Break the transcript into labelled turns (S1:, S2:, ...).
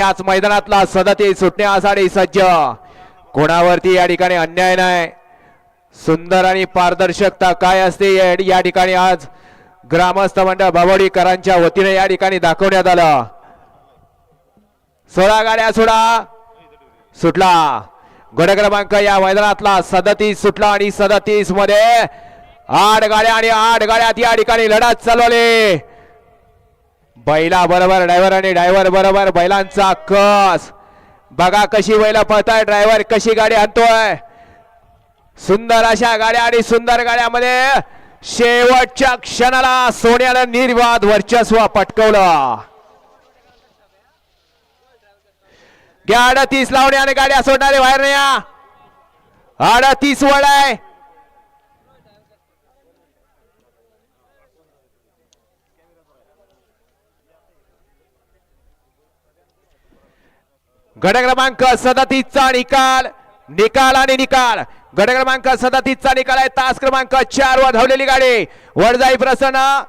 S1: याच मैदानातला सदती सुटण्यासाठी सज्ज. कोणावरती या ठिकाणी अन्याय नाही? सुंदर आणि पारदर्शकता काय असते या ठिकाणी आज? ग्रामस्थ मंडळ भावडीकरांच्या वतीने या ठिकाणी दाखवण्यात आलं. सोळा गाड्या सोडा. सुटला. गड क्रमांक या मैदानातला सदतीस सुटला आणि सदतीसमध्ये आठ गाड्या आणि आठ गाड्यात या ठिकाणी लढत चालवले. बैला बरोबर ड्रायव्हर आणि ड्रायव्हर बरोबर बैलांचा कस. बघा कशी बैला पळताय ड्रायव्हर कशी गाडी आणतोय. सुंदर अशा गाड्या आणि सुंदर गाड्यामध्ये शेवटच्या क्षणाला सोन्याला निर्वाद वर्चस्व पटकवलं. घ्या अडतीस लावणे आणि गाड्या सोडणारे बाहेर नाही अडतीस वड आहे गट क्रमांक सदतीसचा निकाल निकाल आणि निकाल. गट क्रमांक सदतीसचा निकाल आहे. तास क्रमांक चार वर धावलेली गाडी. वडजाई प्रसन्न